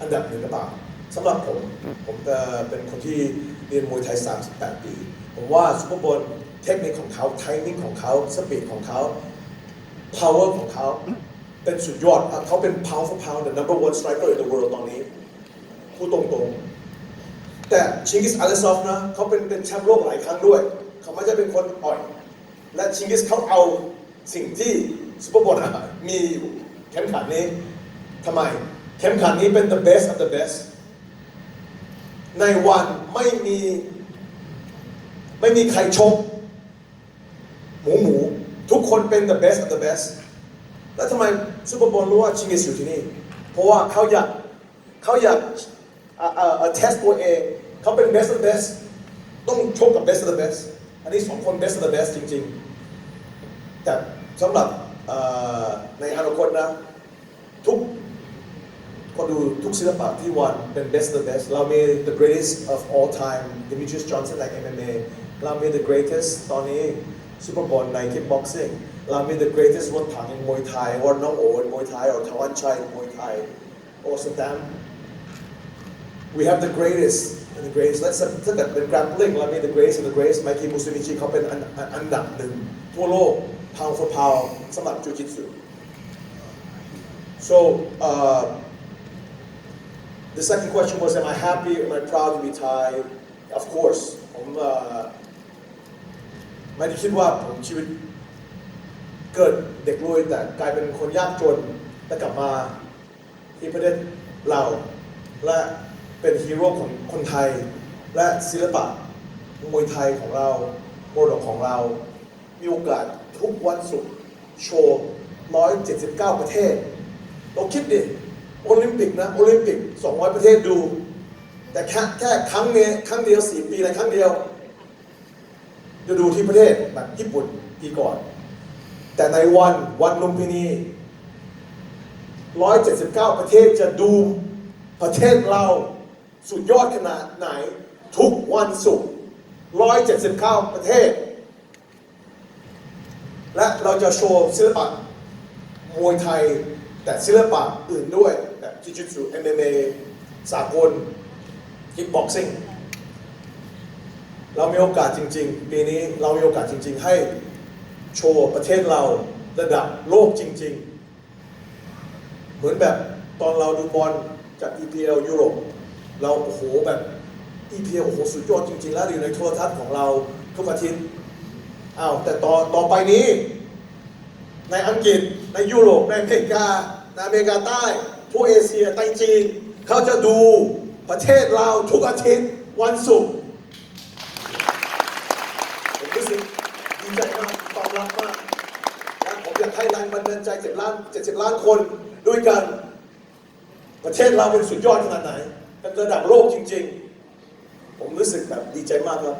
อันดับหนึ่งหรือเปล่าสำหรับผม ผมจะเป็นคนที่เรียนมวยไทย 38 ปี ผมว่าซุปเปอร์บอลเทคนิคของเขาไทมิ่งของเขาสปีดของเขา power ของเขา เป็นสุดยอดเขาเป็น pound for pound the number one striker in the world ตอนนี้พูดตรงๆ แต่ชิงกิสอาเลซอฟนะเขาเป็นเป็นแชมป์โลกหลายครั้งด้วย เขาไม่ใช่เป็นคนอ่อย และชิงกิสเขาเอาสิ่งที่ซุปเปอร์บอลมีอยู่เข็มขัดนี้ทำไม ข็มขัดนี้เป็น the best of the best ในวันไม่มี ไม่มีใครชก หมูหมู ทุกคนเป็น the best of the best แล้วทำไมซูเปอร์บอลรู้ว่าชิงกิสอยู่ที่นี่ เพราะว่าเขาอยากเขาอยาก test ตัวเอง เขาเป็น best of the best ต้องชกกับ best of the best อันนี้สองคน best of the best จริง ๆ แต่สำหรับในอนาคตนะ ก็ดูทุกศิลปะที่วันเป็น best of the best เรามี the greatest of all time Demetrius Johnson ใน MMA เรามี the greatest ตอนนี้ Super Bowl ใน kickboxing เรามี the greatest รถถังในมวยไทย or น้องโอ๋ในมวยไทย or ทวันชัยในมวยไทย or สแตม we have the greatest and the greatest let's ถ้าเกิดเป็น grappling เรามี the greatest and the greatest ไมคิมุสมิชิเขาเป็นอันอันอันดับหนึ่งทั่วโลก pound for pound สำหรับจูจิตสุ so uh, The second question was, am I happy? Am I proud to be Thai? Of course. ผมไม่ได้คิดว่าผมชีวิตเกิดเด็กรวยแต่กลายเป็นคนยากจนและกลับมาที่ประเทศเราและเป็นฮีโร่ของคนไทย และศิลปะมวยไทยของเราโมดของเรา มีโอกาสทุกวันศุกร์โชว์ 179 ประเทศเราคิดดิ โอลิมปิกนะโอลิมปิก 200 ประเทศดู แต่แค่แค่ครั้งนี้ครั้งเดียว4ปีในครั้งเดียว จะดูที่ประเทศแบบญี่ปุ่นปีก่อน แต่ในวันวันลุมพินี 179 ประเทศจะดูประเทศเราสุดยอดขนาดไหน ทุกวันศุกร์179 ประเทศ และเราจะโชว์ศิลปะมวยไทยแต่ศิลปะอื่นด้วย จิจิตสุ MMA สากลคิกบ็อกซิ่งเรามีโอกาสจริง ๆ ปีนี้เรามีโอกาสจริง ๆ ให้โชว์ประเทศเราระดับโลกจริง ๆ เหมือนแบบตอนเราดูบอลจาก EPL ยุโรปเราโอ้โหแบบ EPL โอ้โหสุดยอดจริง ๆ แล้วอยู่ในโทรทัศน์ของเราทุกอาทิตย์อ้าวแต่ต่อต่อไปนี้ ในอังกฤษในยุโรปในอเมริกาในอเมริกาใต้ ทั่วเอเชียใต้จีนเขาจะดูประเทศเราทุกอาทิตย์วันศุกร์ผมรู้สึกดีใจมากตอบรับมากและผมอยากให้แรงบันดาลใจเจ็ดล้านเจ็ดสิบล้านคนด้วยกัน ประเทศเราเป็นสุดยอดขนาดไหนเป็นระดับโลกจริง ๆ ผมรู้สึกแบบดีใจมากครับ